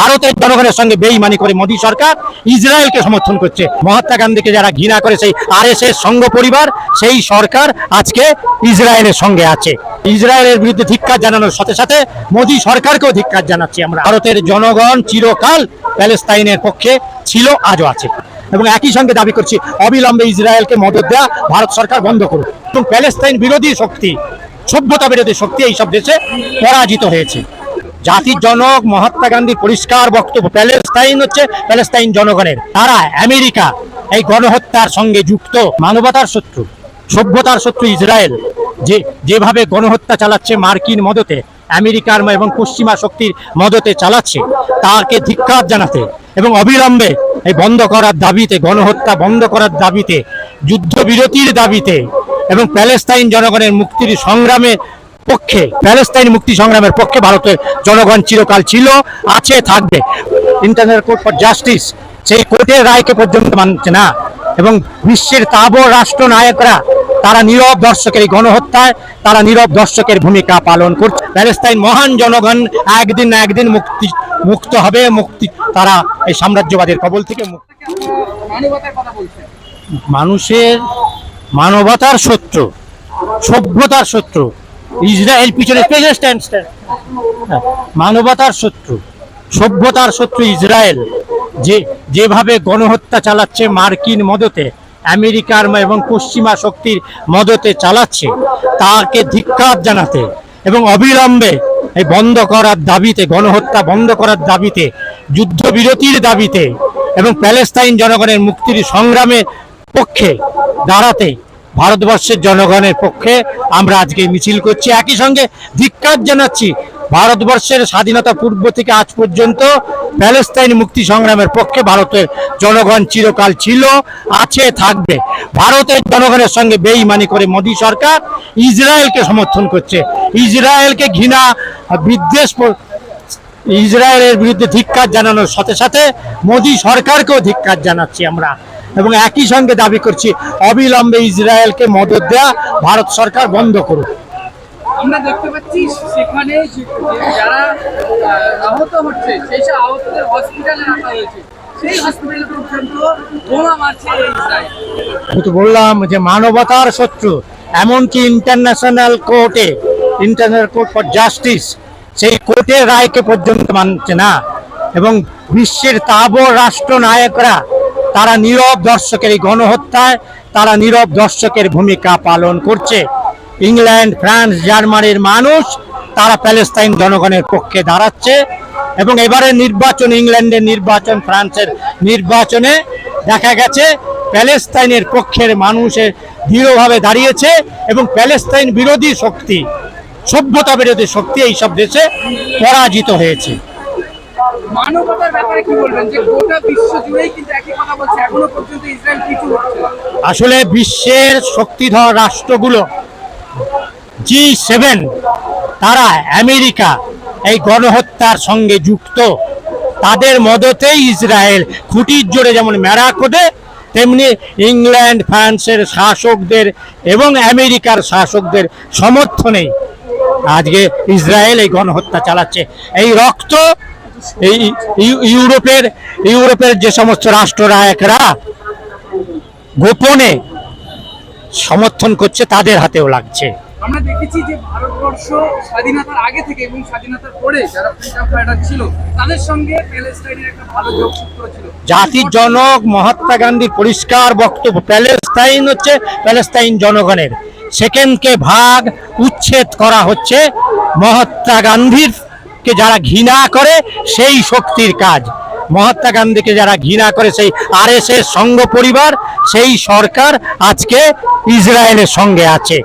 ভারতের জনগণের সঙ্গে বেইমানি করে মোদী সরকার ইসরায়েলকে সমর্থন করছে। মহাত্মা গান্ধীকে যারা ঘৃণা করে সেই আর এস সংঘ পরিবার, সেই সরকার আজকে ইসরায়েলের সঙ্গে আছে। ইসরায়েলের বিরুদ্ধে ধিক্কার জানানোর সাথে সাথে মোদী সরকারকেও ধিক্কার জানাচ্ছি আমরা। ভারতের জনগণ চিরকাল প্যালেস্তাইনের পক্ষে ছিল, আজও আছে। এবং একই সঙ্গে দাবি করছি, অবিলম্বে ইসরায়েলকে মদত দেওয়া ভারত সরকার বন্ধ করুক। এবং প্যালেস্তাইন বিরোধী শক্তি, সভ্যতা বিরোধী শক্তি এইসব দেশে পরাজিত হয়েছে। জাতির জনক মহাত্মা গান্ধী পরিষ্কার বক্তব্য, প্যালেস্তাইন হচ্ছে প্যালেস্তাইন জনগণের। তারা আমেরিকা, এই গণহত্যার সঙ্গে যুক্ত, মানবতার শত্রু, সভ্যতার শত্রু ইসরায়েল, যে যেভাবে গণহত্যা চালাচ্ছে মার্কিন মদতে, আমেরিকার এবং পশ্চিমা শক্তির মদতে চালাচ্ছে, তাকে ধিক্কার জানাতে এবং অবিলম্বে এই বন্ধ করার দাবিতে, গণহত্যা বন্ধ করার দাবিতে, যুদ্ধবিরতির দাবিতে এবং প্যালেস্তাইন জনগণের মুক্তির সংগ্রামে পক্ষে, প্যালেস্তাইন মুক্তি সংগ্রামের পক্ষে ভারতের জনগণ চিরকাল ছিল, আছে, থাকবে। ইন্টারন্যাশনাল কোর্ট ফর জাস্টিস সেই কোর্টের রায়কে পর্যন্ত মানছে না। এবং বিশ্বের তাবর রাষ্ট্র নায়করা, তারা নীরব দর্শকের এই গণহত্যায়, তারা নীরব দর্শকের ভূমিকা পালন করছে। প্যালেস্তাইন মহান জনগণ একদিন না একদিন মুক্তি, মুক্ত হবে, মুক্তি, তারা এই সাম্রাজ্যবাদের কবল থেকে মানুষের মানবতার শত্রু, সভ্যতার শত্রু ইসরায়েল পিছনে পেজে স্ট্যান্ড স্ট্যান্ড মানবতার শত্রু, সভ্যতার শত্রু ইসরায়েল, যে যেভাবে গণহত্যা চালাচ্ছে মার্কিন মদতে, আমেরিকার এবং পশ্চিমা শক্তির মদতে চালাচ্ছে, তাকে ধিক্কার জানাতে এবং অবিলম্বে এই বন্ধ করার দাবিতে, গণহত্যা বন্ধ করার দাবিতে, যুদ্ধবিরতির দাবিতে এবং প্যালেস্তাইন জনগণের মুক্তির সংগ্রামের পক্ষে দাঁড়াতে ভারতবর্ষের জনগণের পক্ষে আমরা আজকে মিছিল করছি। একই সঙ্গে ধিক্কার জানাচ্ছি ভারতবর্ষের স্বাধীনতা পূর্ব থেকে আজ পর্যন্ত প্যালেস্তাইন মুক্তি সংগ্রামের পক্ষে ভারতের জনগণ চিরকাল ছিল, আছে, থাকবে। ভারতের জনগণের সঙ্গে বেইমানি করে মোদী সরকার ইসরায়েলকে সমর্থন করছে। ইসরায়েলকে ঘৃণা, বিদ্বেষ ইসরায়েলের বিরুদ্ধে ধিক্কার জানানোর সাথে সাথে মোদী সরকারকেও ধিক্কার জানাচ্ছি আমরা। এবং একই সঙ্গে দাবি করছি অবিলম্বে ইসরায়েলকে মদত দেওয়া ভারত সরকার বন্ধ করুক। আমরা দেখতে পাচ্ছি সেখানে যারা আহত হচ্ছে সেই সব আহতদের হসপিটালে রাখা হয়েছে। সেই হসপিটালে পর্যন্ত বোমা মারছে আমি তো বললাম যে মানবতার শত্রু এমনকি ইন্টারন্যাশনাল কোর্টে ইন্টারন্যাশনাল কোর্ট ফর জাস্টিস সেই কোর্টের রায়কে পর্যন্ত মানছে না। এবং বিশ্বের তাবর রাষ্ট্র নায়করা তারা নীরব দর্শকের এই গণহত্যায়, তারা নীরব দর্শকের ভূমিকা পালন করছে। ইংল্যান্ড, ফ্রান্স, জার্মানির মানুষ তারা প্যালেস্তাইন জনগণের পক্ষে দাঁড়াচ্ছে এবং এবারে নির্বাচন, ইংল্যান্ডের নির্বাচন, ফ্রান্সের নির্বাচনে দেখা গেছে প্যালেস্তাইনের পক্ষের মানুষের দৃঢ়ভাবে দাঁড়িয়েছে এবং প্যালেস্তাইন বিরোধী শক্তি, সভ্যতা বিরোধী শক্তি এইসব দেশে পরাজিত হয়েছে। মানবতার ব্যাপারে কি বলবেন? যে গোটা বিশ্ব জুড়েই কিন্তু একই কথা বলছে, এখনও পর্যন্ত ইসরায়েল আসলে বিশ্বের শক্তিধর রাষ্ট্রগুলো জি সেভেন তারা আমেরিকা, এই গণহত্যার সঙ্গে যুক্ত। তাদের মদতেই ইসরায়েল খুঁটির জোরে যেমন মেরা করে তেমনি ইংল্যান্ড, ফ্রান্সের শাসকদের এবং আমেরিকার শাসকদের সমর্থনেই আজকে ইসরায়েল এই গণহত্যা চালাচ্ছে। এই রক্ত এই ইউ- ইউরোপের ইউরোপের যে সমস্ত রাষ্ট্রনায়করা গোপনে সমর্থন করছে তাদের হাতেও লাগছে। আমরা দেখেছি যে ভারতবর্ষ স্বাধীনতার আগে থেকে এবং স্বাধীনতার পরে যারা ফ্রিডম ফাইটার ছিল তাদের সঙ্গে প্যালেস্টাইনের একটা ভালো যোগসূত্র ছিল। জাতির জনক মহাত্মা গান্ধীর পরিষ্কার বক্তব্য প্যালেস্তাইন হচ্ছে প্যালেস্তাইন জনগণের। সেকেন্ডকে ভাগ উচ্ছেদ করা হচ্ছে মহাত্মা গান্ধীর কে যারা ঘৃণা করে, সেই শক্তির কাজ। মহাত্মা গান্ধীকে যারা ঘৃণা করে, সেই আর এস সংঘ পরিবার, সেই সরকার আজকে ইসরায়েলের সঙ্গে আছে।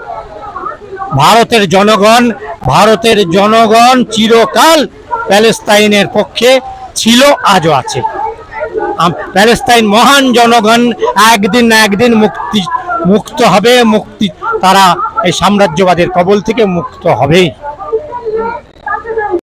ভারতের জনগণ ভারতের জনগণ চিরকাল প্যালেস্তাইনের পক্ষে ছিল, আজও আছে। প্যালেস্তাইন মহান জনগণ একদিন না একদিন মুক্তি, মুক্ত হবে, মুক্তি, তারা এই সাম্রাজ্যবাদের কবল থেকে মুক্ত হবেই।